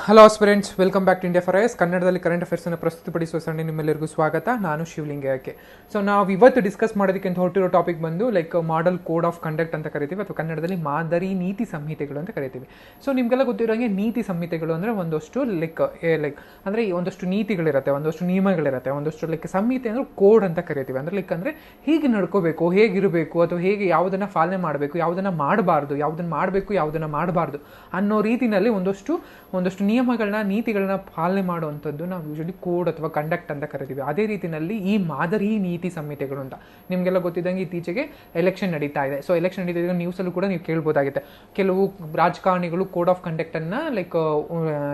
Hello friends welcome back to India S ಕನ್ನಡದಲ್ಲಿ current ಅಫೇರ್ಸನ್ನು ಪ್ರಸ್ತುತಪಡಿಸುವ ಸಣ್ಣ ನಿಮ್ಮೆಲ್ಲರಿಗೂ ಸ್ವಾಗತ. ನಾನು ಶಿವಲಿಂಗಕ್ಕೆ ಸೊ ನಾವು ಇವತ್ತು ಡಿಸ್ಕಸ್ ಮಾಡೋದಕ್ಕೆ ಅಂತ ಹೊರಟಿರೋ ಟಾಪಿಕ್ ಬಂದು like model code of conduct ಅಂತ ಕರಿತೀವಿ, ಅಥವಾ ಕನ್ನಡದಲ್ಲಿ ಮಾದರಿ ನೀತಿ ಸಂಹಿತೆಗಳು ಅಂತ ಕರಿತೀವಿ. ಸೊ ನಿಮಗೆಲ್ಲ ಗೊತ್ತಿರೋಂಗೆ ನೀತಿ ಸಂಹಿತೆಗಳು ಅಂದರೆ ಒಂದಷ್ಟು ಲೈಕ್ ಲೈಕ್ ಅಂದರೆ ಒಂದಷ್ಟು ನೀತಿಗಳಿರುತ್ತೆ, ಒಂದಷ್ಟು ನಿಯಮಗಳಿರುತ್ತೆ, ಒಂದಷ್ಟು ಲೈಕ್ ಸಂಹಿತೆ ಅಂದರೆ ಕೋಡ್ ಅಂತ ಕರಿತೀವಿ. ಅಂದರೆ ಲೈಕ್ ಅಂದರೆ ಹೀಗೆ ನಡ್ಕೋಬೇಕು, ಹೇಗಿರಬೇಕು, ಅಥವಾ ಹೇಗೆ ಯಾವುದನ್ನು ಪಾಲನೆ ಮಾಡಬೇಕು, ಯಾವುದನ್ನು ಮಾಡಬಾರ್ದು, ಯಾವುದನ್ನು ಮಾಡಬೇಕು, ಯಾವುದನ್ನು ಮಾಡಬಾರ್ದು ಅನ್ನೋ ರೀತಿಯಲ್ಲಿ ಒಂದಷ್ಟು ಒಂದಷ್ಟು ನಿಯಮಗಳನ್ನ, ನೀತಿಗಳನ್ನ ಪಾಲನೆ ಮಾಡುವಂಥದ್ದು ನಾವು ಯೂಶಲಿ ಕೋಡ್ ಅಥವಾ ಕಂಡಕ್ಟ್ ಅಂತ ಕರಿತೀವಿ. ಅದೇ ರೀತಿಯಲ್ಲಿ ಈ ಮಾದರಿ ನೀತಿ ಸಂಹಿತೆಗಳು ಅಂತ. ನಿಮಗೆಲ್ಲ ಗೊತ್ತಿದ್ದಂಗೆ ಇತ್ತೀಚೆಗೆ ಎಲೆಕ್ಷನ್ ನಡೀತಾ ಇದೆ. ಸೊ ಎಲೆಕ್ಷನ್ ನಡೀತಾ ನ್ಯೂಸಲ್ಲಿ ನ್ಯೂಸಲ್ಲೂ ಕೂಡ ನೀವು ಕೇಳ್ಬೋದಾಗುತ್ತೆ. ಕೆಲವು ರಾಜಕಾರಣಿಗಳು ಕೋಡ್ ಆಫ್ ಕಂಡಕ್ಟನ್ನು ಲೈಕ್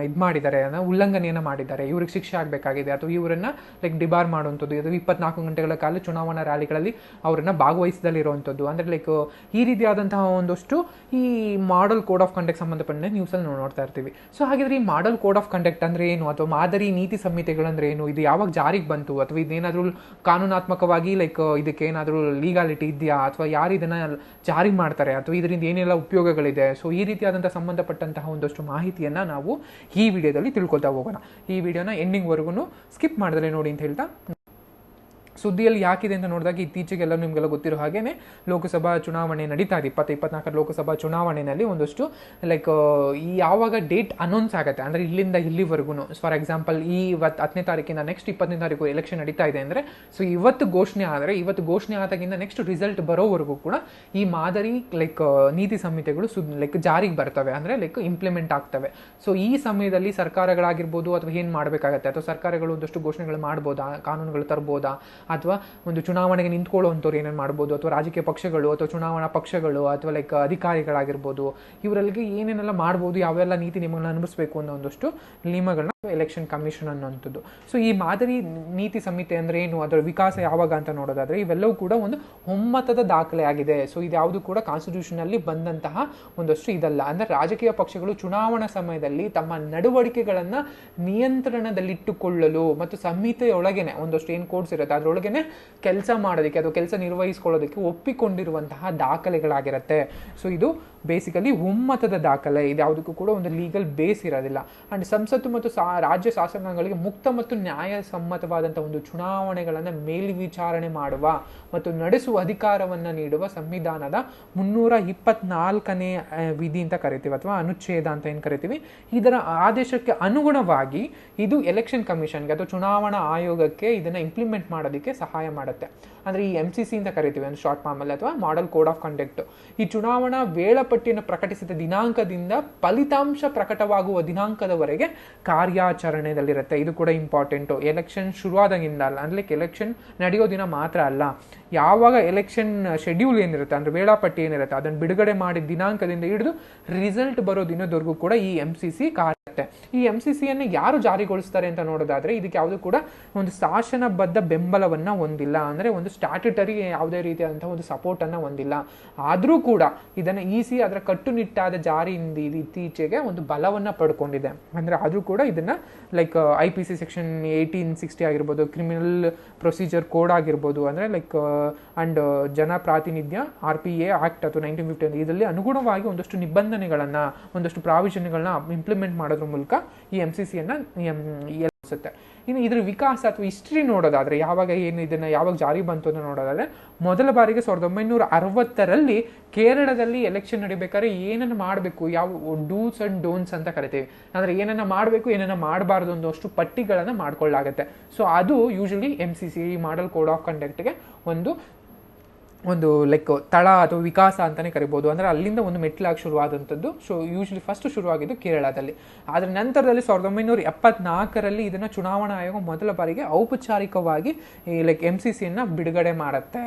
ಇದು ಮಾಡಿದ್ದಾರೆ ಉಲ್ಲಂಘನೆಯನ್ನು ಮಾಡಿದ್ದಾರೆ. ಇವ್ರಿಗೆ ಶಿಕ್ಷೆ ಆಗಬೇಕಾಗಿದೆ ಅಥವಾ ಇವರನ್ನ ಲೈಕ್ ಡಿಬಾರ್ ಮಾಡುವಂಥದ್ದು, ಅಥವಾ ಇಪ್ಪತ್ನಾಲ್ಕು ಗಂಟೆಗಳ ಕಾಲ ಚುನಾವಣಾ ರ್ಯಾಲಿಗಳಲ್ಲಿ ಅವರನ್ನು ಭಾಗವಹಿಸದಲ್ಲಿರುವಂಥದ್ದು. ಅಂದರೆ ಲೈಕ್ ಈ ರೀತಿಯಾದಂತಹ ಒಂದಷ್ಟು ಈ ಮಾಡಲ್ ಕೋಡ್ ಆಫ್ ಕಂಡಕ್ಟ್ ಸಂಬಂಧಪಟ್ಟ ನ್ಯೂಸಲ್ಲಿ ನಾವು ನೋಡ್ತಾ ಇರ್ತೀವಿ. ಸೊ ಹಾಗಿದ್ರೆ ಈ ಮಾಡಲ್ ಕೋಡ್ ಆಫ್ ಕಂಡಕ್ಟ್ ಅಂದ್ರೆ ಏನು? ಅಥವಾ ಮಾದರಿ ನೀತಿ ಸಂಹಿತೆಗಳಂದ್ರೆ ಏನು? ಇದು ಯಾವಾಗ ಜಾರಿಗೆ ಬಂತು? ಅಥವಾ ಇದೇನಾದರೂ ಕಾನೂನಾತ್ಮಕವಾಗಿ ಲೈಕ್ ಇದಕ್ಕೆ ಏನಾದರೂ ಲೀಗಾಲಿಟಿ ಇದೆಯಾ? ಅಥವಾ ಯಾರು ಇದನ್ನ ಜಾರಿ ಮಾಡ್ತಾರೆ? ಅಥವಾ ಇದರಿಂದ ಏನೆಲ್ಲ ಉಪಯೋಗಗಳಿದೆ? ಸೊ ಈ ರೀತಿಯಾದಂಥ ಸಂಬಂಧಪಟ್ಟಂತಹ ಒಂದಷ್ಟು ಮಾಹಿತಿಯನ್ನ ನಾವು ಈ ವಿಡಿಯೋದಲ್ಲಿ ತಿಳ್ಕೊಳ್ತಾ ಹೋಗೋಣ. ಈ ವಿಡಿಯೋನ ಎಂಡಿಂಗ್ವರೆಗೂ ಸ್ಕಿಪ್ ಮಾಡಿದ್ರೆ ನೋಡಿ ಅಂತ ಹೇಳ್ತಾ ಸುದ್ದಿಯಲ್ಲಿ ಯಾಕಿದೆ ಅಂತ ನೋಡಿದಾಗ ಇತ್ತೀಚೆಗೆಲ್ಲ ನಿಮಗೆಲ್ಲ ಗೊತ್ತಿರೋ ಹಾಗೇನೆ ಲೋಕಸಭಾ ಚುನಾವಣೆ ನಡೀತಾ ಇದೆ. ಇಪ್ಪತ್ತು ಇಪ್ಪತ್ನಾಲ್ಕರ ಲೋಕಸಭಾ ಚುನಾವಣೆಯಲ್ಲಿ ಒಂದಷ್ಟು ಲೈಕ್ ಈ ಯಾವಾಗ ಡೇಟ್ ಅನೌನ್ಸ್ ಆಗುತ್ತೆ, ಅಂದರೆ ಇಲ್ಲಿಂದ ಇಲ್ಲಿವರೆಗೂ ಫಾರ್ ಎಕ್ಸಾಂಪಲ್ ಈ ಇವತ್ತು ಹತ್ತನೇ ತಾರೀಕಿಂದ ನೆಕ್ಸ್ಟ್ ಇಪ್ಪತ್ತನೇ ತಾರೀಕು ಎಲೆಕ್ಷನ್ ನಡೀತಾ ಇದೆ ಅಂದರೆ ಸೊ ಇವತ್ತು ಘೋಷಣೆ ಆದರೆ, ಇವತ್ತು ಘೋಷಣೆ ಆದಾಗಿಂದ ನೆಕ್ಸ್ಟ್ ರಿಸಲ್ಟ್ ಬರೋವರೆಗೂ ಕೂಡ ಈ ಮಾದರಿ ಲೈಕ್ ನೀತಿ ಸಂಹಿತೆಗಳು ಸುದ್ ಲೈಕ್ ಜಾರಿಗೆ ಬರ್ತವೆ, ಅಂದರೆ ಲೈಕ್ ಇಂಪ್ಲಿಮೆಂಟ್ ಆಗ್ತವೆ. ಸೊ ಈ ಸಮಯದಲ್ಲಿ ಸರ್ಕಾರಗಳಾಗಿರ್ಬೋದು ಅಥವಾ ಏನು ಮಾಡಬೇಕಾಗತ್ತೆ, ಅಥವಾ ಸರ್ಕಾರಗಳು ಒಂದಷ್ಟು ಘೋಷಣೆಗಳು ಮಾಡ್ಬೋದಾ, ಕಾನೂನುಗಳು ತರ್ಬೋದಾ ಅಥವಾ ಒಂದು ಚುನಾವಣೆಗೆ ನಿಂತ್ಕೊಳ್ಳುವಂಥವ್ರು ಏನೇನು ಮಾಡ್ಬೋದು, ಅಥವಾ ರಾಜಕೀಯ ಪಕ್ಷಗಳು, ಅಥವಾ ಚುನಾವಣಾ ಪಕ್ಷಗಳು, ಅಥವಾ ಲೈಕ್ ಅಧಿಕಾರಿಗಳಾಗಿರ್ಬೋದು, ಇವರಲ್ಲಿಗೆ ಏನೇನೆಲ್ಲ ಮಾಡ್ಬೋದು, ಯಾವೆಲ್ಲ ನೀತಿ ನಿಯಮಗಳನ್ನ ಅನುಭವಿಸಬೇಕು ಅನ್ನೋ ಒಂದಷ್ಟು ನಿಯಮಗಳನ್ನ ಎಲೆಕ್ಷನ್ ಕಮಿಷನ್ ಅನ್ನೋಂಥದ್ದು ಸೊ ಈ ಮಾದರಿ ನೀತಿ ಸಂಹಿತೆ ಅಂದ್ರೆ ಏನು? ಅದರ ವಿಕಾಸ ಯಾವಾಗ ಅಂತ ನೋಡೋದಾದ್ರೆ, ಇವೆಲ್ಲವೂ ಕೂಡ ಒಂದು ಒಮ್ಮತದ ದಾಖಲೆ ಆಗಿದೆ. ಸೊ ಇದ್ಯಾವುದು ಕೂಡ ಕಾನ್ಸ್ಟಿಟ್ಯೂಷನ್ ಅಲ್ಲಿ ಬಂದಂತಹ ಒಂದಷ್ಟು ಇದಲ್ಲ. ಅಂದ್ರೆ ರಾಜಕೀಯ ಪಕ್ಷಗಳು ಚುನಾವಣಾ ಸಮಯದಲ್ಲಿ ತಮ್ಮ ನಡವಳಿಕೆಗಳನ್ನು ನಿಯಂತ್ರಣದಲ್ಲಿಟ್ಟುಕೊಳ್ಳಲು ಮತ್ತು ಸಂಹಿತೆಯೊಳಗೇನೆ, ಒಂದಷ್ಟು ಏನು ಕೋಡ್ಸ್ ಇರುತ್ತೆ, ಅದರೊಳಗೇನೆ ಕೆಲಸ ಮಾಡೋದಕ್ಕೆ ಅಥವಾ ಕೆಲಸ ನಿರ್ವಹಿಸ್ಕೊಳ್ಳೋದಕ್ಕೆ ಒಪ್ಪಿಕೊಂಡಿರುವಂತಹ ದಾಖಲೆಗಳಾಗಿರುತ್ತೆ. ಸೊ ಇದು ಬೇಸಿಕಲಿ ಒಮ್ಮತದ ದಾಖಲೆ. ಇದು ಯಾವುದಕ್ಕೂ ಕೂಡ ಒಂದು ಲೀಗಲ್ ಬೇಸ್ ಇರೋದಿಲ್ಲ. ಅಂಡ್ ಸಂಸತ್ತು ಮತ್ತು ರಾಜ್ಯ ಶಾಸನಗಳಿಗೆ ಮುಕ್ತ ಮತ್ತು ನ್ಯಾಯಸಮ್ಮತವಾದಂಥ ಒಂದು ಚುನಾವಣೆಗಳನ್ನು ಮೇಲ್ವಿಚಾರಣೆ ಮಾಡುವ ಮತ್ತು ನಡೆಸುವ ಅಧಿಕಾರವನ್ನು ನೀಡುವ ಸಂವಿಧಾನದ ಮುನ್ನೂರ ಇಪ್ಪತ್ನಾಲ್ಕನೇ ವಿಧಿ ಅಂತ ಕರಿತೀವಿ ಅಥವಾ ಅನುಚ್ಛೇದ ಅಂತ ಏನು ಕರಿತೀವಿ? ಇದರ ಆದೇಶಕ್ಕೆ ಅನುಗುಣವಾಗಿ ಇದು ಎಲೆಕ್ಷನ್ ಕಮಿಷನ್ಗೆ ಅಥವಾ ಚುನಾವಣಾ ಆಯೋಗಕ್ಕೆ ಇದನ್ನು ಇಂಪ್ಲಿಮೆಂಟ್ ಮಾಡೋದಕ್ಕೆ ಸಹಾಯ ಮಾಡುತ್ತೆ. ಅಂದರೆ ಈ ಎಂ ಸಿ ಸಿ ಅಂತ ಕರಿತೀವಿ, ಒಂದು ಶಾರ್ಟ್ ಫಾರ್ಮಲ್ಲಿ ಅಥವಾ ಮಾಡೆಲ್ ಕೋಡ್ ಆಫ್ ಕಂಡಕ್ಟ್ ಈ ಚುನಾವಣಾ ವೇಳಾಪಟ್ಟಿಯನ್ನು ಪ್ರಕಟಿಸಿದ ದಿನಾಂಕದಿಂದ ಫಲಿತಾಂಶ ಪ್ರಕಟವಾಗುವ ದಿನಾಂಕದವರೆಗೆ ಕಾರ್ಯಾಚರಣೆಯಲ್ಲಿರುತ್ತೆ. ಇದು ಕೂಡ ಇಂಪಾರ್ಟೆಂಟು ಎಲೆಕ್ಷನ್ ಶುರುವಾದಾಗಿಂದ ಅಲ್ಲ, ಅಂದ್ರೆ ಎಲೆಕ್ಷನ್ ನಡೆಯೋ ದಿನ ಮಾತ್ರ ಅಲ್ಲ. ಯಾವಾಗ ಎಲೆಕ್ಷನ್ ಶೆಡ್ಯೂಲ್ ಏನಿರುತ್ತೆ, ಅಂದ್ರೆ ವೇಳಾಪಟ್ಟಿ ಏನಿರುತ್ತೆ, ಅದನ್ನು ಬಿಡುಗಡೆ ಮಾಡಿದ ದಿನಾಂಕದಿಂದ ಹಿಡಿದು ರಿಸಲ್ಟ್ ಬರೋ ದಿನದವರೆಗೂ ಕೂಡ ಈ ಎಂ ಸಿ ಸಿ ಕಾರ್ಯತ್ತೆ ಈ ಎಂ ಸಿ ಸಿಯನ್ನು ಯಾರು ಜಾರಿಗೊಳಿಸ್ತಾರೆ ಅಂತ ನೋಡೋದಾದ್ರೆ ಇದಕ್ಕೆ ಯಾವುದೂ ಕೂಡ ಒಂದು ಶಾಸನಬದ್ಧ ಬೆಂಬಲವನ್ನು ಹೊಂದಿಲ್ಲ. ಅಂದರೆ ಒಂದು ಸ್ಟ್ಯಾಟ್ಯುಟರಿ ಯಾವುದೇ ರೀತಿಯಾದಂಥ ಒಂದು ಸಪೋರ್ಟನ್ನು ಹೊಂದಿಲ್ಲ. ಆದರೂ ಕೂಡ ಇದನ್ನ ಈಸಿ ಅದರ ಕಟ್ಟುನಿಟ್ಟಾದ ಜಾರಿಯಿಂದ ಇತ್ತೀಚೆಗೆ ಒಂದು ಬಲವನ್ನು ಪಡ್ಕೊಂಡಿದೆ. ಅಂದರೆ ಆದರೂ ಕೂಡ ಇದನ್ನು like I P C section eighteen sixty ಆಗಿರ್ಬೋದು ಕ್ರಿಮಿನಲ್ ಪ್ರೊಸೀಜರ್ ಕೋಡ್ ಆಗಿರ್ಬೋದು, ಅಂದರೆ ಲೈಕ್ ಅಂಡ್ ಜನ ಪ್ರಾತಿನಿಧ್ಯ ಆರ್ ಪಿ ಎ ಆಕ್ಟ್ ಅಥವಾ ನೈನ್ಟೀನ್ ಫಿಫ್ಟಿ ಇದರಲ್ಲಿ ಅನುಗುಣವಾಗಿ ಒಂದಷ್ಟು ನಿಬಂಧನೆಗಳನ್ನು, ಒಂದಷ್ಟು ಪ್ರಾವಿಷನ್ಗಳನ್ನ ಇಂಪ್ಲಿಮೆಂಟ್ ಮಾಡೋದ್ರ ಮೂಲಕ ಈ ಎಂ ಸಿ ಸಿಯನ್ನು ಅನಿಸುತ್ತೆ ಇನ್ನು ಇದ್ರ ವಿಕಾಸ ಅಥವಾ ಹಿಸ್ಟ್ರಿ ನೋಡೋದಾದರೆ, ಯಾವಾಗ ಏನು ಇದನ್ನು, ಯಾವಾಗ ಜಾರಿ ಬಂತು ಅಂತ ನೋಡೋದಾದರೆ, ಮೊದಲ ಬಾರಿಗೆ ಸಾವಿರದ ಒಂಬೈನೂರ ಅರವತ್ತರಲ್ಲಿ ಕೇರಳದಲ್ಲಿ ಎಲೆಕ್ಷನ್ ನಡಿಬೇಕಾದ್ರೆ ಏನನ್ನು ಮಾಡಬೇಕು, ಯಾವ ಡೂಸ್ ಆ್ಯಂಡ್ ಡೋನ್ಸ್ ಅಂತ ಕರಿತೀವಿ. ಅಂದರೆ ಏನನ್ನು ಮಾಡಬೇಕು, ಏನನ್ನು ಮಾಡಬಾರ್ದು ಅನ್ನೋಷ್ಟು ಪಟ್ಟಿಗಳನ್ನು ಮಾಡ್ಕೊಳ್ಳಾಗತ್ತೆ. ಸೊ ಅದು usually M C C model code of ಕಂಡಕ್ಟ್ಗೆ ಒಂದು ಒಂದು ಲೈಕ್ ತಳ ಅಥವಾ ವಿಕಾಸ ಅಂತಲೇ ಕರಿಬೋದು. ಅಂದರೆ ಅಲ್ಲಿಂದ ಒಂದು ಮೆಟ್ಲಾಗಿ ಶುರುವಾದಂಥದ್ದು. ಸೊ ಯೂಶ್ವಲಿ ಫಸ್ಟ್ ಶುರುವಾಗಿದ್ದು ಕೇರಳದಲ್ಲಿ. ಅದರ ನಂತರದಲ್ಲಿ ಸಾವಿರದ ಒಂಬೈನೂರ ಎಪ್ಪತ್ನಾಲ್ಕರಲ್ಲಿ ಇದನ್ನು ಚುನಾವಣಾ ಆಯೋಗ ಮೊದಲ ಬಾರಿಗೆ ಔಪಚಾರಿಕವಾಗಿ, ಈ ಲೈಕ್ ಎಂ ಸಿ ಸಿಯನ್ನು ಬಿಡುಗಡೆ ಮಾಡುತ್ತೆ.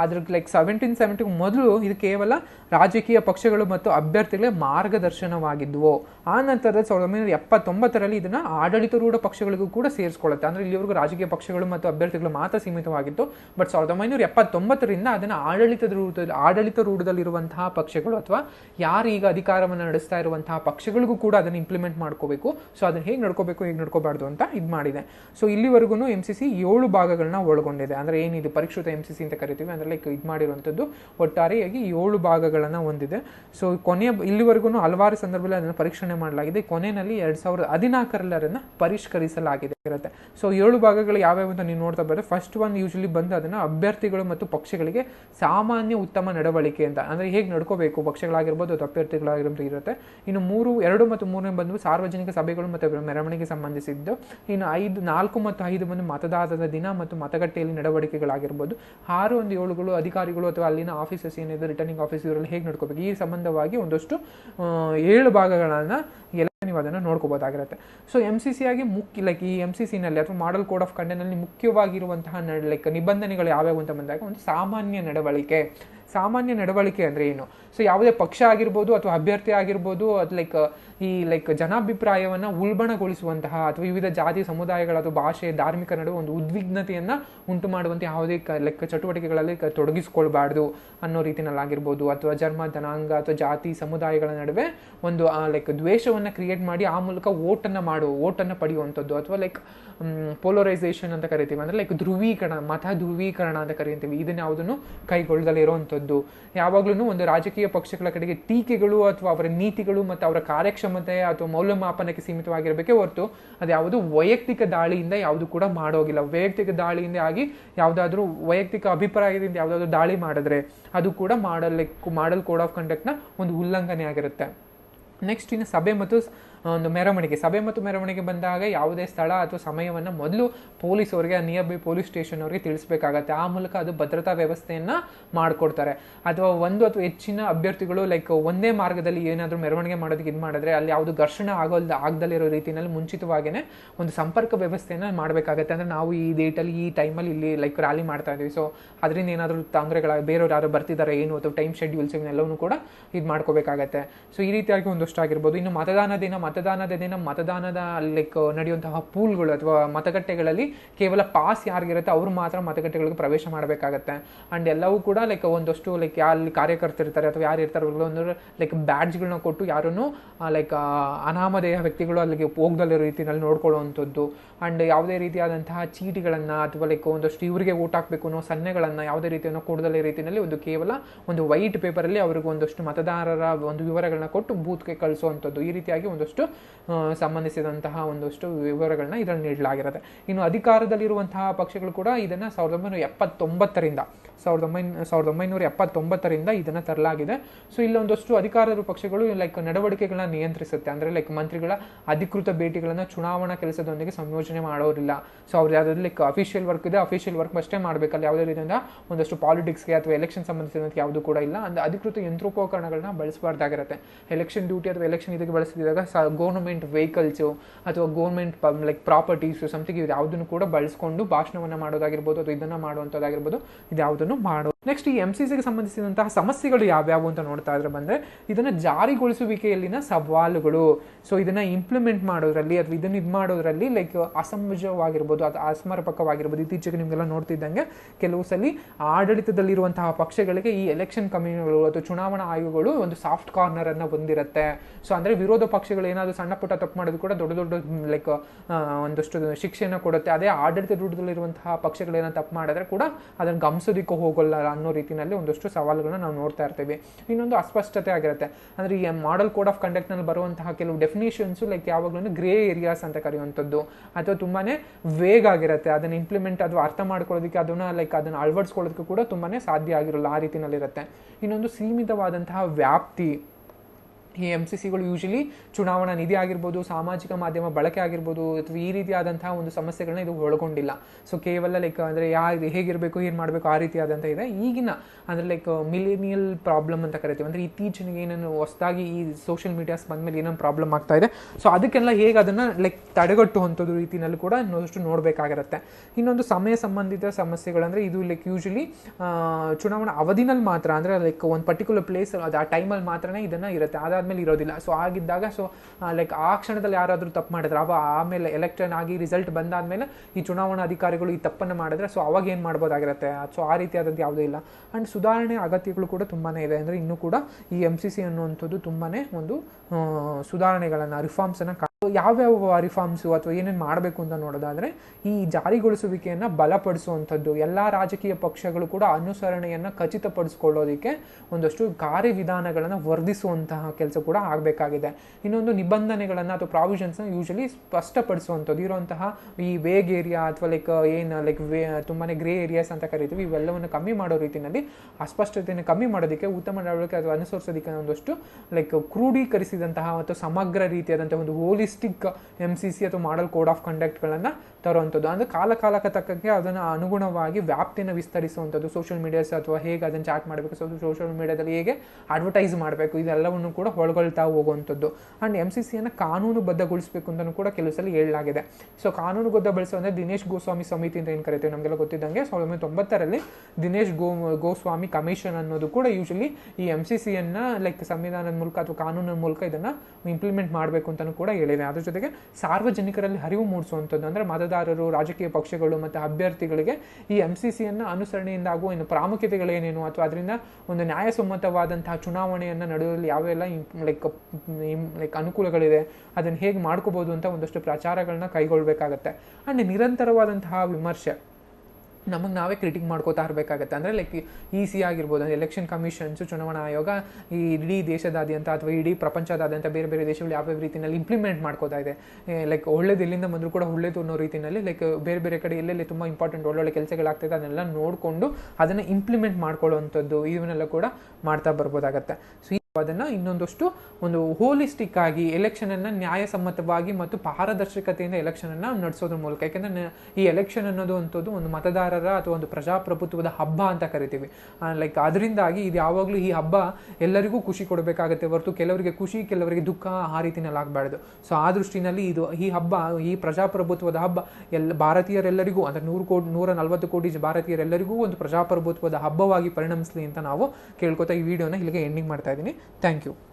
ಅದ್ರ ಲೈಕ್ ಸೆವೆಂಟೀನ್ ಸೆವೆಂಟಿ ಮೊದಲು ಇದು ಕೇವಲ ರಾಜಕೀಯ ಪಕ್ಷಗಳು ಮತ್ತು ಅಭ್ಯರ್ಥಿಗಳಿಗೆ ಮಾರ್ಗದರ್ಶನವಾಗಿದ್ವು. ಆ ನಂತರದ ಸಾವಿರದ ಒಂಬೈನೂರ ಎಪ್ಪತ್ತೊಂಬತ್ತರಲ್ಲಿ ಇದನ್ನು ಆಡಳಿತಾರೂಢ ಪಕ್ಷಗಳಿಗೂ ಕೂಡ ಸೇರಿಸ್ಕೊಳ್ಳುತ್ತೆ. ಅಂದರೆ ಇಲ್ಲಿವರೆಗೂ ರಾಜಕೀಯ ಪಕ್ಷಗಳು ಮತ್ತು ಅಭ್ಯರ್ಥಿಗಳು ಮಾತ್ರ ಸೀಮಿತವಾಗಿತ್ತು. ಬಟ್ ಸಾವಿರದ ಒಂಬೈನೂರ ಎಪ್ಪತ್ತೊಂಬತ್ತರಿಂದ ಅದನ್ನು ಇದನ್ನು ಆಡಳಿತದ ರೂಢದಲ್ಲಿ ಆಡಳಿತ ರೂಢದಲ್ಲಿರುವಂತಹ ಪಕ್ಷಗಳು ಅಥವಾ ಯಾರು ಈಗ ಅಧಿಕಾರವನ್ನು ನಡೆಸ್ತಾ ಇರುವಂತಹ ಪಕ್ಷಗಳಿಗೂ ಕೂಡ ಅದನ್ನು ಇಂಪ್ಲಿಮೆಂಟ್ ಮಾಡ್ಕೋಬೇಕು. ಸೊ ಅದನ್ನು ಹೇಗೆ ನಡ್ಕೋಬೇಕು, ಹೇಗೆ ನಡ್ಕೋಬಾರ್ದು ಅಂತ ಇದು ಮಾಡಿದೆ. ಸೊ ಇಲ್ಲಿವರೆಗೂ ಎಂ ಸಿ ಸಿ ಏಳು ಭಾಗಗಳನ್ನ ಒಳಗೊಂಡಿದೆ. ಅಂದರೆ ಏನಿದೆ ಪರಿಷ್ಕೃತ ಎಂ ಸಿ ಸಿ ಅಂತ ಕರಿತೀವಿ, ಅಂದರೆ ಲೈಕ್ ಇದು ಮಾಡಿರುವಂಥದ್ದು ಒಟ್ಟಾರೆಯಾಗಿ ಏಳು ಭಾಗಗಳನ್ನು ಹೊಂದಿದೆ. ಸೊ ಕೊನೆಯ ಇಲ್ಲಿವರೆಗೂ ಹಲವಾರು ಸಂದರ್ಭದಲ್ಲಿ ಅದನ್ನು ಪರೀಕ್ಷಣೆ ಮಾಡಲಾಗಿದೆ. ಕೊನೆಯಲ್ಲಿ ಎರಡು ಸಾವಿರದ ಹದಿನಾಲ್ಕರಲ್ಲಿ ಅದನ್ನು ಪರಿಷ್ಕರಿಸಲಾಗಿದೆ ಇರುತ್ತೆ. ಸೊ ಏಳು ಭಾಗಗಳು ಯಾವ್ಯಾವ ಅಂತ ನೀವು ನೋಡ್ತಾ ಬಂದರೆ ಫಸ್ಟ್ ಒನ್ ಯೂಶಲಿ ಬಂದು ಅದನ್ನು ಅಭ್ಯರ್ಥಿಗಳು ಮತ್ತು ಪಕ್ಷಗಳಿಗೆ ಸಾಮಾನ್ಯ ಉತ್ತಮ ನಡವಳಿಕೆ ಅಂತ. ಅಂದರೆ ಹೇಗೆ ನಡ್ಕೋಬೇಕು? ಪಕ್ಷಗಳಾಗಿರ್ಬೋದು ಅಥವಾ ಅಭ್ಯರ್ಥಿಗಳಾಗಿರ್ಬೋದು ಇರುತ್ತೆ. ಇನ್ನು ಮೂರು, ಎರಡು ಮತ್ತು ಮೂರನೇ ಬಂದು ಸಾರ್ವಜನಿಕ ಸಭೆಗಳು ಮತ್ತು ಮೆರವಣಿಗೆ ಸಂಬಂಧಿಸಿದ್ದು. ಇನ್ನು ಐದು, ನಾಲ್ಕು ಮತ್ತು ಐದು ಬಂದು ಮತದಾನದ ದಿನ ಮತ್ತು ಮತಗಟ್ಟೆಯಲ್ಲಿ ನಡವಳಿಕೆಗಳಾಗಿರ್ಬೋದು. ಆರು ಒಂದು ಏಳುಗಳು ಅಧಿಕಾರಿಗಳು ಅಥವಾ ಅಲ್ಲಿನ ಆಫೀಸಸ್ ಏನಿದೆ, ರಿಟರ್ನಿಂಗ್ ಆಫೀಸ್ ಇವರಲ್ಲಿ ಹೇಗೆ ನಡ್ಕೋಬೇಕು? ಈ ಸಂಬಂಧವಾಗಿ ಒಂದಷ್ಟು ಏಳು ಭಾಗಗಳನ್ನು ಎಲ್ಲ ನೀವು ಅದನ್ನು ನೋಡ್ಕೋಬೋದಾಗಿರುತ್ತೆ. ಸೊ ಎಂ ಸಿ ಸಿ ಆಗಿ ಮುಖ್ಯ ಲೈಕ್ ಈ ಎಂ ಸಿ ಸಿನಲ್ಲಿ ಅಥವಾ ಮಾಡಲ್ ಕೋಡ್ ಆಫ್ ಕಂಡನಲ್ಲಿ ಮುಖ್ಯವಾಗಿರುವಂತಹ ಲೈಕ್ ನಿಬಂಧನೆಗಳು ಯಾವ್ಯಾವು ಅಂತ ಬಂದಾಗ ಒಂದು ಸಾಮಾನ್ಯ ನಡವಳಿಕೆ. ಸಾಮಾನ್ಯ ನಡವಳಿಕೆ ಅಂದರೆ ಏನು? ಸೊ ಯಾವುದೇ ಪಕ್ಷ ಆಗಿರ್ಬೋದು ಅಥವಾ ಅಭ್ಯರ್ಥಿ ಆಗಿರ್ಬೋದು, ಅದು ಲೈಕ್ ಈ ಲೈಕ್ ಜನಾಭಿಪ್ರಾಯವನ್ನು ಉಲ್ಬಣಗೊಳಿಸುವಂತಹ ಅಥವಾ ವಿವಿಧ ಜಾತಿ ಸಮುದಾಯಗಳ ಅಥವಾ ಭಾಷೆ, ಧಾರ್ಮಿಕ ನಡುವೆ ಒಂದು ಉದ್ವಿಗ್ನತೆಯನ್ನು ಉಂಟು ಮಾಡುವಂಥ ಯಾವುದೇ ಲೆಕ್ಕ ಚಟುವಟಿಕೆಗಳಲ್ಲಿ ತೊಡಗಿಸ್ಕೊಳ್ಬಾರ್ದು ಅನ್ನೋ ರೀತಿನಲ್ಲಾಗಿರ್ಬೋದು ಅಥವಾ ಜನ್ಮ, ಜನಾಂಗ ಅಥವಾ ಜಾತಿ, ಸಮುದಾಯಗಳ ನಡುವೆ ಒಂದು ಲೈಕ್ ದ್ವೇಷವನ್ನು ಕ್ರಿಯೇಟ್ ಮಾಡಿ ಆ ಮೂಲಕ ಓಟನ್ನು ಮಾಡುವ ಓಟನ್ನು ಪಡೆಯುವಂಥದ್ದು ಅಥವಾ ಲೈಕ್ ಪೋಲರೈಸೇಷನ್ ಅಂತ ಕರಿತೀವಿ. ಅಂದರೆ ಲೈಕ್ ಧ್ರುವೀಕರಣ, ಮತ ಧ್ರುವೀಕರಣ ಅಂತ ಕರಿತೀವಿ. ಇದನ್ನ ಯಾವುದನ್ನು ಕೈಗೊಳ್ಳದಲ್ಲೇ ಇರುವಂಥದ್ದು ಯಾವಾಗ್ಲೂ ಒಂದು ರಾಜಕೀಯ ಪಕ್ಷಗಳ ಕಡೆಗೆ ಟೀಕೆಗಳು ಅಥವಾ ಅವರ ನೀತಿಗಳು ಮತ್ತು ಅವರ ಕಾರ್ಯಕ್ಷಮತೆ ಅಥವಾ ಮೌಲ್ಯಮಾಪನಕ್ಕೆ ಸೀಮಿತವಾಗಿರಬೇಕೇ ಹೊರತು ಅದು ಯಾವುದು ವೈಯಕ್ತಿಕ ದಾಳಿಯಿಂದ ಯಾವುದು ಕೂಡ ಮಾಡೋಗಿಲ್ಲ. ವೈಯಕ್ತಿಕ ದಾಳಿಯಿಂದ ಆಗಿ ಯಾವುದಾದ್ರೂ ವೈಯಕ್ತಿಕ ಅಭಿಪ್ರಾಯದಿಂದ ಯಾವುದಾದ್ರೂ ದಾಳಿ ಮಾಡಿದ್ರೆ ಅದು ಕೂಡ ಮಾಡಲ್ ಮಾಡಲ್ ಕೋಡ್ ಆಫ್ ಕಂಡಕ್ಟ್ನ ಒಂದು ಉಲ್ಲಂಘನೆ ಆಗಿರುತ್ತೆ ನೆಕ್ಸ್ಟ್ ಇನ್ನು ಸಭೆ ಮತ್ತು ಒಂದು ಮೆರವಣಿಗೆ, ಸಭೆ ಮತ್ತು ಮೆರವಣಿಗೆ ಬಂದಾಗ ಯಾವುದೇ ಸ್ಥಳ ಅಥವಾ ಸಮಯವನ್ನು ಮೊದಲು ಪೊಲೀಸ್ ಅವರಿಗೆ ನಿಯರ್ ಬೈ ಪೊಲೀಸ್ ಸ್ಟೇಷನ್ ಅವರಿಗೆ ತಿಳಿಸ್ಬೇಕಾಗತ್ತೆ. ಆ ಮೂಲಕ ಅದು ಭದ್ರತಾ ವ್ಯವಸ್ಥೆಯನ್ನು ಮಾಡಿಕೊಡ್ತಾರೆ. ಅಥವಾ ಒಂದು ಅಥವಾ ಹೆಚ್ಚಿನ ಅಭ್ಯರ್ಥಿಗಳು ಲೈಕ್ ಒಂದೇ ಮಾರ್ಗದಲ್ಲಿ ಏನಾದರೂ ಮೆರವಣಿಗೆ ಮಾಡೋದಕ್ಕೆ ಇದು ಮಾಡಿದ್ರೆ ಅಲ್ಲಿ ಯಾವುದು ಘರ್ಷಣೆ ಆಗೋಲ್ ಆಗದಲ್ಲಿರೋ ರೀತಿಯಲ್ಲಿ ಮುಂಚಿತವಾಗಿಯೇ ಒಂದು ಸಂಪರ್ಕ ವ್ಯವಸ್ಥೆಯನ್ನು ಮಾಡಬೇಕಾಗತ್ತೆ. ಅಂದರೆ ನಾವು ಈ ಡೇಟಲ್ಲಿ ಈ ಟೈಮಲ್ಲಿ ಇಲ್ಲಿ ಲೈಕ್ ರ್ಯಾಲಿ ಮಾಡ್ತಾ ಇದ್ದೀವಿ. ಸೊ ಅದರಿಂದ ಏನಾದರೂ ತೊಂದರೆಗಳ, ಬೇರೆಯವ್ರು ಯಾರು ಬರ್ತಿದ್ದಾರೆ ಏನು ಅಥವಾ ಟೈಮ್ ಶೆಡ್ಯೂಲ್ಸ್ ಇವನ್ನೆಲ್ಲವೂ ಕೂಡ ಇದು ಮಾಡ್ಕೋಬೇಕಾಗತ್ತೆ. ಸೊ ಈ ರೀತಿಯಾಗಿ ಒಂದಷ್ಟು ಆಗಿರ್ಬೋದು ಇನ್ನು ಮತದಾನ ದಿನ ಮತದಾನದ ದಿನ, ಮತದಾನದ ಲೈಕ್ ನಡೆಯುವಂತಹ ಪೂಲ್ಗಳು ಅಥವಾ ಮತಗಟ್ಟೆಗಳಲ್ಲಿ ಕೇವಲ ಪಾಸ್ ಯಾರಿಗಿರುತ್ತೆ ಅವರು ಮಾತ್ರ ಮತಗಟ್ಟೆಗಳಿಗೆ ಪ್ರವೇಶ ಮಾಡಬೇಕಾಗತ್ತೆ. ಆ್ಯಂಡ್ ಎಲ್ಲವೂ ಕೂಡ ಲೈಕ್ ಒಂದಷ್ಟು ಲೈಕ್ ಅಲ್ಲಿ ಕಾರ್ಯಕರ್ತರಿರ್ತಾರೆ ಅಥವಾ ಯಾರು ಇರ್ತಾರೆ ಒಂದು ಲೈಕ್ ಬ್ಯಾಡ್ಜ್ಗಳನ್ನ ಕೊಟ್ಟು ಯಾರನ್ನು ಲೈಕ್ ಅನಾಮಧೇಯ ವ್ಯಕ್ತಿಗಳು ಅಲ್ಲಿಗೆ ಹೋಗ್ದಲ್ಲಿರೋ ರೀತಿಯಲ್ಲಿ ನೋಡ್ಕೊಳ್ಳುವಂಥದ್ದು. ಆ್ಯಂಡ್ ಯಾವುದೇ ರೀತಿಯಾದಂತಹ ಚೀಟಿಗಳನ್ನು ಅಥವಾ ಲೈಕ್ ಒಂದಷ್ಟು ಇವರಿಗೆ ಊಟ ಹಾಕಬೇಕು ಅನ್ನೋ ಸನ್ನೆಗಳನ್ನು ಯಾವುದೇ ರೀತಿಯನ್ನು ಕೊಡದಲ್ಲೇ ರೀತಿಯಲ್ಲಿ ಒಂದು ಕೇವಲ ಒಂದು ವೈಟ್ ಪೇಪರಲ್ಲಿ ಅವ್ರಿಗೆ ಒಂದಷ್ಟು ಮತದಾರರ ಒಂದು ವಿವರಗಳನ್ನ ಕೊಟ್ಟು ಬೂತ್ಗೆ ಕಳಿಸುವಂಥದ್ದು. ಈ ರೀತಿಯಾಗಿ ಒಂದಷ್ಟು ಆ, ಸಂಬಂಧಿಸಿದಂತಹ ಒಂದಷ್ಟು ವಿವರಗಳನ್ನ ಇದರಲ್ಲಿ ನೀಡಲಾಗಿರುತ್ತೆ. ಇನ್ನು ಅಧಿಕಾರದಲ್ಲಿರುವಂತಹ ಪಕ್ಷಗಳು ಕೂಡ ಇದನ್ನ ಸಾವಿರದ ಒಂಬೈನೂರ ಎಪ್ಪತ್ತೊಂಬತ್ತರಿಂದ ಸಾವಿರದ ಒಂಬೈನೂ ಸಾವಿರದ ಒಂಬೈನೂರ ಎಪ್ಪತ್ತೊಂಬತ್ತರಿಂದ ಇದನ್ನು ತರಲಾಗಿದೆ. ಸೊ ಇಲ್ಲೊಂದಷ್ಟು ಅಧಿಕಾರದ ಪಕ್ಷಗಳು ಲೈಕ್ ನಡವಳಿಕೆಗಳನ್ನ ನಿಯಂತ್ರಿಸುತ್ತೆ. ಅಂದರೆ ಲೈಕ್ ಮಂತ್ರಿಗಳ ಅಧಿಕೃತ ಭೇಟಿಗಳನ್ನು ಚುನಾವಣಾ ಕೆಲಸದೊಂದಿಗೆ ಸಂಯೋಜನೆ ಮಾಡೋರಿಲ್ಲ. ಸೊ ಅವ್ರು ಯಾವ್ದಾದ್ರು ಲೈಕ್ ಅಫಿಷಿಯಲ್ ವರ್ಕ್ ಇದೆ ಅಫಿಷಿಯಲ್ ವರ್ಕ್ ಅಷ್ಟೇ ಮಾಡಬೇಕಲ್ಲ. ಯಾವುದೇ ರೀತಿಯಿಂದ ಒಂದಷ್ಟು ಪಾಲಿಟಿಕ್ಸ್ಗೆ ಅಥವಾ ಎಲೆಕ್ಷನ್ ಸಂಬಂಧಿಸಿದಂತೆ ಯಾವುದು ಕೂಡ ಇಲ್ಲ. ಅಂದ್ರೆ ಅಧಿಕೃತ ಯಂತ್ರೋಪಕರಣಗಳನ್ನ ಬಳಸಬಾರ್ದಾಗಿರುತ್ತೆ ಎಲೆಕ್ಷನ್ ಡ್ಯೂಟಿ ಅಥವಾ ಎಲೆಕ್ಷನ್ ಇದಕ್ಕೆ ಬಳಸಿದಾಗ ಗೌರ್ಮೆಂಟ್ ವೆಹಿಕಲ್ಸು ಅಥವಾ ಗೌರ್ಮೆಂಟ್ ಲೈಕ್ ಪ್ರಾಪರ್ಟೀಸು ಸಮಥಿಂಗ್ ಇದು ಯಾವುದನ್ನು ಕೂಡ ಬಳಸ್ಕೊಂಡು ಭಾಷಣವನ್ನು ಮಾಡೋದಾಗಿರ್ಬೋದು ಅಥವಾ ಇದನ್ನು ಮಾಡುವಂಥದ್ದಾಗಿರ್ಬೋದು. ಇದು ಯಾವುದನ್ನು ಮಾಡೋ ನೆಕ್ಸ್ಟ್ ಈ ಎಂ ಸಿ ಸಿಗೆ ಸಂಬಂಧಿಸಿದಂತಹ ಸಮಸ್ಯೆಗಳು ಯಾವ್ಯಾವು ಅಂತ ನೋಡ್ತಾ ಇದ್ರೆ ಬಂದರೆ, ಇದನ್ನು ಜಾರಿಗೊಳಿಸುವಿಕೆಯಲ್ಲಿನ ಸವಾಲುಗಳು. ಸೊ ಇದನ್ನು ಇಂಪ್ಲಿಮೆಂಟ್ ಮಾಡೋದ್ರಲ್ಲಿ ಅಥವಾ ಇದನ್ನು ಇದು ಮಾಡೋದ್ರಲ್ಲಿ ಲೈಕ್ ಅಸಮಜವಾಗಿರ್ಬೋದು ಅಥವಾ ಅಸಮರ್ಪಕವಾಗಿರ್ಬೋದು. ಇತ್ತೀಚೆಗೆ ನಿಮಗೆಲ್ಲ ನೋಡ್ತಿದ್ದಂಗೆ ಕೆಲವು ಸಲ ಆಡಳಿತದಲ್ಲಿರುವಂತಹ ಪಕ್ಷಗಳಿಗೆ ಈ ಎಲೆಕ್ಷನ್ ಕಮಿಷನ್ಗಳು ಅಥವಾ ಚುನಾವಣಾ ಆಯೋಗಗಳು ಒಂದು ಸಾಫ್ಟ್ ಕಾರ್ನರ್ ಅನ್ನ ಹೊಂದಿರುತ್ತೆ. ಸೊ ಅಂದರೆ ವಿರೋಧ ಪಕ್ಷಗಳು ಏನಾದರೂ ಸಣ್ಣ ಪುಟ್ಟ ತಪ್ಪು ಮಾಡೋದು ಕೂಡ ದೊಡ್ಡ ದೊಡ್ಡ ಲೈಕ್ ಒಂದಷ್ಟು ಶಿಕ್ಷೆಯನ್ನು ಕೊಡುತ್ತೆ. ಅದೇ ಆಡಳಿತ ರೂಢದಲ್ಲಿರುವಂತಹ ಪಕ್ಷಗಳೇನೋ ತಪ್ಪು ಮಾಡಿದ್ರೆ ಕೂಡ ಅದನ್ನು ಗಮನಿಸೋದಕ್ಕೆ ಹೋಗಲ್ಲ. ಅನ್ನೋ ರೀತಿಯಲ್ಲಿ ಒಂದಷ್ಟು ಸವಾಲುಗಳನ್ನ ನಾವು ನೋಡ್ತಾ ಇರ್ತೀವಿ. ಇನ್ನೊಂದು ಅಸ್ಪಷ್ಟತೆ ಆಗಿರುತ್ತೆ. ಅಂದರೆ ಈ ಮಾಡೆಲ್ ಕೋಡ್ ಆಫ್ ಕಂಡಕ್ಟ್ನಲ್ಲಿ ಬರುವಂತಹ ಕೆಲವು ಡೆಫಿನೇಷನ್ಸು ಲೈಕ್ ಯಾವಾಗಲೂ ಗ್ರೇ ಏರಿಯಾಸ್ ಅಂತ ಕರೆಯುವಂಥದ್ದು. ಅಥವಾ ತುಂಬಾ ವೇಗ ಆಗಿರುತ್ತೆ. ಅದನ್ನು ಇಂಪ್ಲಿಮೆಂಟ್ ಅಥವಾ ಅರ್ಥ ಮಾಡ್ಕೊಳ್ಳೋದಕ್ಕೆ, ಅದನ್ನು ಲೈಕ್ ಅದನ್ನು ಅಳವಡಿಸ್ಕೊಳ್ಳೋದಕ್ಕೆ ಕೂಡ ತುಂಬಾ ಸಾಧ್ಯ ಆಗಿರಲ್ಲ ಆ ರೀತಿಯಲ್ಲಿರುತ್ತೆ ಇನ್ನೊಂದು ಸೀಮಿತವಾದಂತಹ ವ್ಯಾಪ್ತಿ. ಈ ಎಂ ಸಿ ಸಿಗಳು ಯೂಶಲಿ ಚುನಾವಣಾ ನಿಧಿ ಆಗಿರ್ಬೋದು, ಸಾಮಾಜಿಕ ಮಾಧ್ಯಮ ಬಳಕೆ ಆಗಿರ್ಬೋದು, ಅಥವಾ ಈ ರೀತಿಯಾದಂತಹ ಒಂದು ಸಮಸ್ಯೆಗಳನ್ನ ಇದು ಒಳಗೊಂಡಿಲ್ಲ. ಸೊ ಕೇವಲ ಲೈಕ್ ಅಂದರೆ ಯಾ ಹೇಗಿರಬೇಕು, ಏನು ಮಾಡಬೇಕು, ಆ ರೀತಿಯಾದಂಥ ಇದೆ. ಈಗಿನ ಅಂದರೆ ಲೈಕ್ ಮಿಲೇನಿಯಲ್ ಪ್ರಾಬ್ಲಮ್ ಅಂತ ಕರಿತೀವಿ. ಅಂದರೆ ಇತ್ತೀಚಿನ ಏನೇನು ಹೊಸದಾಗಿ ಈ ಸೋಷಿಯಲ್ ಮೀಡಿಯಾಸ್ ಬಂದಮೇಲೆ ಏನೇನು ಪ್ರಾಬ್ಲಮ್ ಆಗ್ತಾ ಇದೆ. ಸೊ ಅದಕ್ಕೆಲ್ಲ ಹೇಗೆ ಅದನ್ನು ಲೈಕ್ ತಡೆಗಟ್ಟುವಂಥದ್ದು ರೀತಿಯಲ್ಲಿ ಕೂಡ ಇನ್ನೊಂದಷ್ಟು ನೋಡಬೇಕಾಗಿರುತ್ತೆ. ಇನ್ನೊಂದು ಸಮಯ ಸಂಬಂಧಿತ ಸಮಸ್ಯೆಗಳಂದರೆ ಇದು ಲೈಕ್ ಯೂಶಲಿ ಚುನಾವಣಾ ಅವಧಿನಲ್ಲಿ ಮಾತ್ರ. ಅಂದರೆ ಲೈಕ್ ಒಂದು ಪರ್ಟಿಕ್ಯುಲರ್ ಪ್ಲೇಸ್ ಅದು ಆ ಟೈಮಲ್ಲಿ ಮಾತ್ರನೇ ಇದನ್ನು ಇರುತ್ತೆ. ಅದಾದ ಅದಾದ್ಮೇಲೆ ಇರೋದಿಲ್ಲ ಸೊ ಆಗಿದ್ದಾಗ ಸೊ ಲೈಕ್ ಆ ಕ್ಷಣದಲ್ಲಿ ಯಾರಾದರೂ ತಪ್ಪು ಮಾಡಿದ್ರೆ, ಅವ ಆಮೇಲೆ ಎಲೆಕ್ಷನ್ ಆಗಿ ರಿಸಲ್ಟ್ ಬಂದಾದ್ಮೇಲೆ ಈ ಚುನಾವಣಾ ಅಧಿಕಾರಿಗಳು ಈ ತಪ್ಪನ್ನು ಮಾಡಿದ್ರೆ ಸೊ ಅವಾಗ ಏನು ಮಾಡ್ಬೋದಾಗಿರುತ್ತೆ? ಸೊ ಆ ರೀತಿಯಾದಂಥ ಯಾವುದೂ ಇಲ್ಲ. ಆ್ಯಂಡ್ ಸುಧಾರಣೆ ಅಗತ್ಯಗಳು ಕೂಡ ತುಂಬಾ ಇದೆ. ಅಂದರೆ, ಇನ್ನೂ ಕೂಡ ಈ ಎಂ ಸಿ ಸಿ ಅನ್ನುವಂಥದ್ದು ತುಂಬಾ ಒಂದು ಸುಧಾರಣೆಗಳನ್ನು ರಿಫಾರ್ಮ್ಸನ್ನು ಯಾವ್ಯಾವ ರಿಫಾರ್ಮ್ಸು ಅಥವಾ ಏನೇನು ಮಾಡಬೇಕು ಅಂತ ನೋಡೋದಾದರೆ, ಈ ಜಾರಿಗೊಳಿಸುವಿಕೆಯನ್ನು ಬಲಪಡಿಸುವಂಥದ್ದು, ಎಲ್ಲ ರಾಜಕೀಯ ಪಕ್ಷಗಳು ಕೂಡ ಅನುಸರಣೆಯನ್ನು ಖಚಿತಪಡಿಸ್ಕೊಳ್ಳೋದಕ್ಕೆ ಒಂದಷ್ಟು ಕಾರ್ಯವಿಧಾನಗಳನ್ನು ವರ್ಧಿಸುವಂತಹ ಕೆಲಸ ಕೂಡ ಆಗಬೇಕಾಗಿದೆ. ಇನ್ನೊಂದು ನಿಬಂಧನೆಗಳನ್ನು ಅಥವಾ ಪ್ರಾವಿಷನ್ಸ್ನ ಯೂಶಲಿ ಸ್ಪಷ್ಟಪಡಿಸುವಂಥದ್ದು. ಇರುವಂತಹ ಈ ವೇಗ್ ಏರಿಯಾ ಅಥವಾ ಲೈಕ್ ಏನು ಲೈಕ್ ವೇ ತುಂಬಾ ಗ್ರೇ ಏರಿಯಾಸ್ ಅಂತ ಕರಿತೀವಿ, ಇವೆಲ್ಲವನ್ನು ಕಮ್ಮಿ ಮಾಡೋ ರೀತಿಯಲ್ಲಿ ಅಸ್ಪಷ್ಟತೆಯನ್ನು ಕಮ್ಮಿ ಮಾಡೋದಕ್ಕೆ, ಉತ್ತಮ ನಡವಳಿಕೆ ಅಥವಾ ಅನುಸರಿಸೋದಕ್ಕೆ ಒಂದಷ್ಟು ಲೈಕ್ ಕ್ರೋಢೀಕರಿಸಿದಂತಹ ಮತ್ತು ಸಮಗ್ರ ರೀತಿಯಾದಂತಹ ಒಂದು ಹೋಲಿಸ್ಟಿಕ್ ಎಂ ಸಿ ಸಿ ಅಥವಾ ಮಾಡಲ್ ಕೋಡ್ ಆಫ್ ಕಂಡಕ್ಟ್ಗಳನ್ನು ತರುವಂಥದ್ದು. ಅಂದರೆ ಕಾಲ ಕಾಲಕ್ಕೆ ತಕ್ಕಂಗೆ ಅದನ್ನು ಅನುಗುಣವಾಗಿ ವ್ಯಾಪ್ತಿಯನ್ನು ವಿಸ್ತರಿಸುವಂಥದ್ದು. ಸೋಷಿಯಲ್ ಮೀಡಿಯಾಸ್ ಅಥವಾ ಹೇಗೆ ಅದನ್ನು ಚಾಟ್ ಮಾಡಬೇಕು ಸೊ ಸೋಷಿಯಲ್ ಮೀಡಿಯಾದಲ್ಲಿ ಹೇಗೆ ಅಡ್ವರ್ಟೈಸ್ ಮಾಡಬೇಕು, ಇದೆಲ್ಲವನ್ನು ಕೂಡ ಒಳಗೊಳ್ತಾ ಹೋಗುವಂಥದ್ದು. ಆ್ಯಂಡ್ ಎಂ ಸಿ ಸಿಯನ್ನು ಕಾನೂನುಬದ್ಧಗೊಳಿಸಬೇಕು ಅಂತಲೂ ಕೂಡ ಕೆಲವು ಸಲ ಹೇಳಲಾಗಿದೆ. ಸೊ ಬಳಸೋ ಅಂದರೆ ದಿನೇಶ್ ಗೋಸ್ವಾಮಿ ಸಮಿತಿ ಅಂತ ಏನು ಕರಿತೀವಿ ನಮಗೆಲ್ಲ ಗೊತ್ತಿದ್ದಂಗೆ ಸಾವಿರದ ಒಂಬೈನೂರ ತೊಂಬತ್ತರಲ್ಲಿ ದಿನೇಶ್ ಗೋ, ಗೋಸ್ವಾಮಿ ಕಮಿಷನ್ ಅನ್ನೋದು ಕೂಡ ಯೂಶಲಿ ಈ ಎಂ ಸಿ ಸಿಯನ್ನು ಲೈಕ್ ಸಂವಿಧಾನದ ಮೂಲಕ ಅಥವಾ ಕಾನೂನಿನ ಮೂಲಕ ಇದನ್ನು ಇಂಪ್ಲಿಮೆಂಟ್ ಮಾಡಬೇಕು ಅಂತಲೂ ಕೂಡ ಹೇಳಿದೆ ಅದ್ರ ಜೊತೆಗೆ ಸಾರ್ವಜನಿಕರಲ್ಲಿ ಅರಿವು ಮೂಡಿಸುವಂಥದ್ದು ಅಂದರೆ ಮತದಾರರು, ರಾಜಕೀಯ ಪಕ್ಷಗಳು ಮತ್ತು ಅಭ್ಯರ್ಥಿಗಳಿಗೆ ಈ ಎಂ ಸಿ ಸಿಯನ್ನು ಅನುಸರಣೆಯಿಂದ ಆಗುವ ಇನ್ನು ಪ್ರಾಮುಖ್ಯತೆಗಳೇನೇನು ಅಥವಾ ಅದರಿಂದ ಒಂದು ನ್ಯಾಯಸಮ್ಮತವಾದಂತಹ ಚುನಾವಣೆಯನ್ನು ನಡೆಯಲು ಯಾವೆಲ್ಲ ಲೈಕ್ ಲೈಕ್ ಅನುಕೂಲಗಳಿದೆ, ಅದನ್ನು ಹೇಗೆ ಮಾಡ್ಕೋಬೋದು ಅಂತ ಒಂದಷ್ಟು ಪ್ರಚಾರಗಳನ್ನ ಕೈಗೊಳ್ಳಬೇಕಾಗತ್ತೆ ಆ್ಯಂಡ್ ನಿರಂತರವಾದಂತಹ ವಿಮರ್ಶೆ. ನಮಗೆ ನಾವೇ ಕ್ರಿಟಿಕ್ ಮಾಡ್ಕೋತಾ ಇರಬೇಕಾಗತ್ತೆ. ಅಂದರೆ ಲೈಕ್ ಇ ಸಿ ಆಗಿರ್ಬೋದು. ಅಂದರೆ ಎಲೆಕ್ಷನ್ ಕಮಿಷನ್ಸು ಚುನಾವಣಾ ಆಯೋಗ ಈ ಇಡೀ ದೇಶದಾದ್ಯಂತ ಅಥವಾ ಇಡೀ ಪ್ರಪಂಚದಾದ್ಯಂತ ಬೇರೆ ಬೇರೆ ದೇಶಗಳು ಯಾವ್ಯಾವ ರೀತಿಯಲ್ಲಿ ಇಂಪ್ಲಿಮೆಂಟ್ ಮಾಡ್ಕೋತಾ ಇದೆ. ಲೈಕ್ ಒಳ್ಳೇದು ಎಲ್ಲಿಂದ ಬಂದರೂ ಕೂಡ ಒಳ್ಳೇದು ಅನ್ನೋ ರೀತಿಯಲ್ಲಿ ಲೈಕ್ ಬೇರೆ ಬೇರೆ ಕಡೆ ಎಲ್ಲೆಲ್ಲಿ ತುಂಬ ಇಂಪಾರ್ಟೆಂಟ್ ಒಳ್ಳೊಳ್ಳೆ ಕೆಲಸಗಳಾಗ್ತದೆ ಅದನ್ನೆಲ್ಲ ನೋಡಿಕೊಂಡು ಅದನ್ನು ಇಂಪ್ಲಿಮೆಂಟ್ ಮಾಡ್ಕೊಳ್ಳೋವಂಥದ್ದು ಇವನ್ನೆಲ್ಲ ಕೂಡ ಮಾಡ್ತಾ ಬರ್ಬೋದಾಗತ್ತೆ. ಸೊ ಅದನ್ನು ಇನ್ನೊಂದಷ್ಟು ಒಂದು ಹೋಲಿಸ್ಟಿಕ್ ಆಗಿ ಎಲೆಕ್ಷನನ್ನು ನ್ಯಾಯಸಮ್ಮತವಾಗಿ ಮತ್ತು ಪಾರದರ್ಶಕತೆಯಿಂದ ಎಲೆಕ್ಷನನ್ನು ನಡೆಸೋದ್ರ ಮೂಲಕ. ಯಾಕೆಂದರೆ ಈ ಎಲೆಕ್ಷನ್ ಅನ್ನೋದು ಅಂಥದ್ದು ಒಂದು ಮತದಾರರ ಅಥವಾ ಒಂದು ಪ್ರಜಾಪ್ರಭುತ್ವದ ಹಬ್ಬ ಅಂತ ಕರಿತೀವಿ. ಲೈಕ್ ಅದರಿಂದಾಗಿ ಇದು ಯಾವಾಗಲೂ ಈ ಹಬ್ಬ ಎಲ್ಲರಿಗೂ ಖುಷಿ ಕೊಡಬೇಕಾಗುತ್ತೆ ಹೊರತು ಕೆಲವರಿಗೆ ಖುಷಿ, ಕೆಲವರಿಗೆ ದುಃಖ ಆ ರೀತಿನಲ್ಲಿ ಆಗಬಾರ್ದು. ಸೊ ಆ ದೃಷ್ಟಿನಲ್ಲಿ ಇದು ಈ ಹಬ್ಬ, ಈ ಪ್ರಜಾಪ್ರಭುತ್ವದ ಹಬ್ಬ ಎಲ್ಲ ಭಾರತೀಯರೆಲ್ಲರಿಗೂ, ಅಂದರೆ ನೂರು ಕೋಟಿ ನೂರ ನಲವತ್ತು ಕೋಟಿ ಭಾರತೀಯರೆಲ್ಲರಿಗೂ ಒಂದು ಪ್ರಜಾಪ್ರಭುತ್ವದ ಹಬ್ಬವಾಗಿ ಪರಿಣಮಿಸಲಿ ಅಂತ ನಾವು ಕೇಳ್ಕೊತಾ ಈ ವಿಡಿಯೋನ ಇಲ್ಲಿಗೆ ಎಂಡಿಂಗ್ ಮಾಡ್ತಾ ಇದ್ದೀನಿ. Thank you.